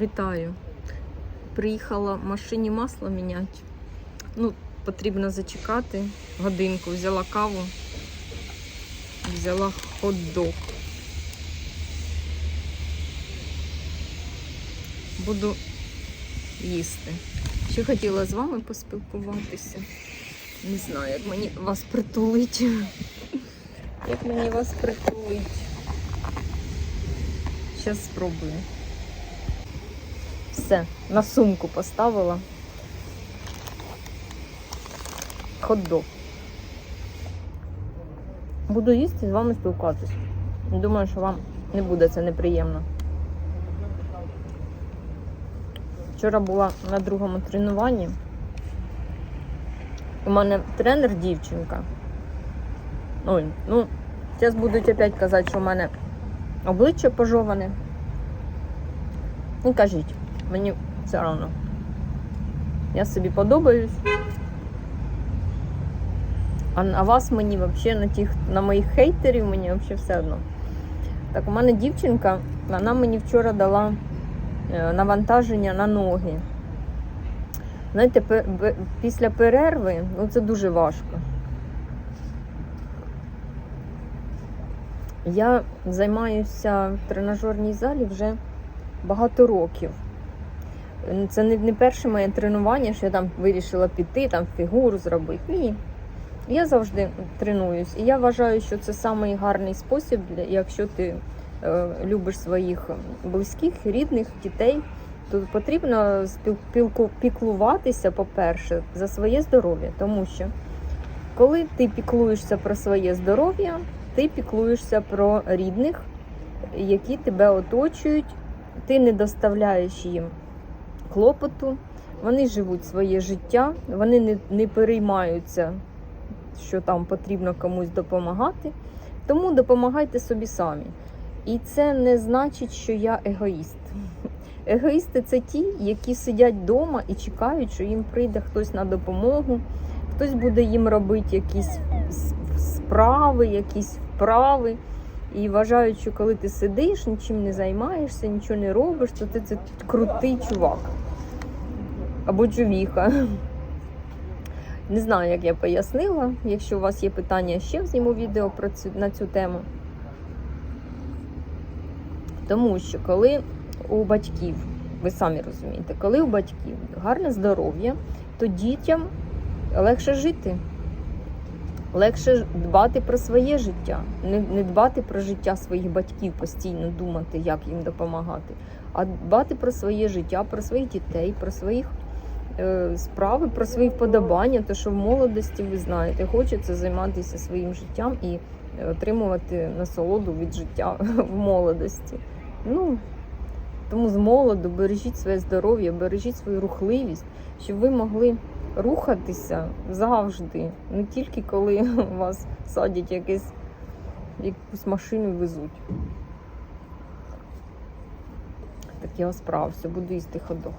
Вітаю. Приїхала в машині масло міняти. Ну, потрібно зачекати годинку. Взяла каву, взяла хот-дог. Буду їсти. Ще хотіла з вами поспілкуватися. Не знаю, як мені вас притулить. Як мені вас притулить. Зараз спробую. Все, на сумку поставила. Хот-дог. Буду їсти з вами спілкуватись. Думаю, що вам не буде це неприємно. Вчора була на другому тренуванні. У мене тренер дівчинка. Ой, ну, зараз будуть опять казати, що в мене обличчя пожоване. Ну, кажіть, мені все одно. Я собі подобаюсь. А на вас мені взагалі на тих, на моїх хейтерів мені взагалі все одно. Так, у мене дівчинка, вона мені вчора дала е, навантаження на ноги. Знаєте, після перерви ну, це дуже важко. Я займаюся в тренажерній залі вже багато років. Це не, не перше моє тренування, що я там вирішила піти, там фігуру зробити. Ні. Я завжди тренуюсь. І я вважаю, що це самий гарний спосіб, якщо ти е, любиш своїх близьких, рідних, дітей, то потрібно піклуватися, по-перше, за своє здоров'я. Тому що коли ти піклуєшся про своє здоров'я, ти піклуєшся про рідних, які тебе оточують, ти не доставляєш їм клопоту, вони живуть своє життя, вони не, не переймаються, що там потрібно комусь допомагати. Тому допомагайте собі самі. І це не значить, що я егоїст. Егоїсти це ті, які сидять вдома і чекають, що їм прийде хтось на допомогу, хтось буде їм робити якісь справи, якісь вправи. І вважають, що коли ти сидиш, нічим не займаєшся, нічого не робиш, то ти це крутий чувак. Або чувіха. Не знаю, як я пояснила. Якщо у вас є питання, ще зніму відео про цю, на цю тему. Тому що коли у батьків, ви самі розумієте, коли у батьків гарне здоров'я, то дітям легше жити. Легше дбати про своє життя, не, не дбати про життя своїх батьків, постійно думати, як їм допомагати, а дбати про своє життя, про своїх дітей, про своїх е, справи, про свої вподобання. То що в молодості ви знаєте, хочеться займатися своїм життям і е, отримувати насолоду від життя в молодості. Ну тому з молоду бережіть своє здоров'я, бережіть свою рухливість, щоб ви могли рухатися завжди, не тільки коли вас садять якесь, якусь машину везуть. Так я справився, буду їсти ходох.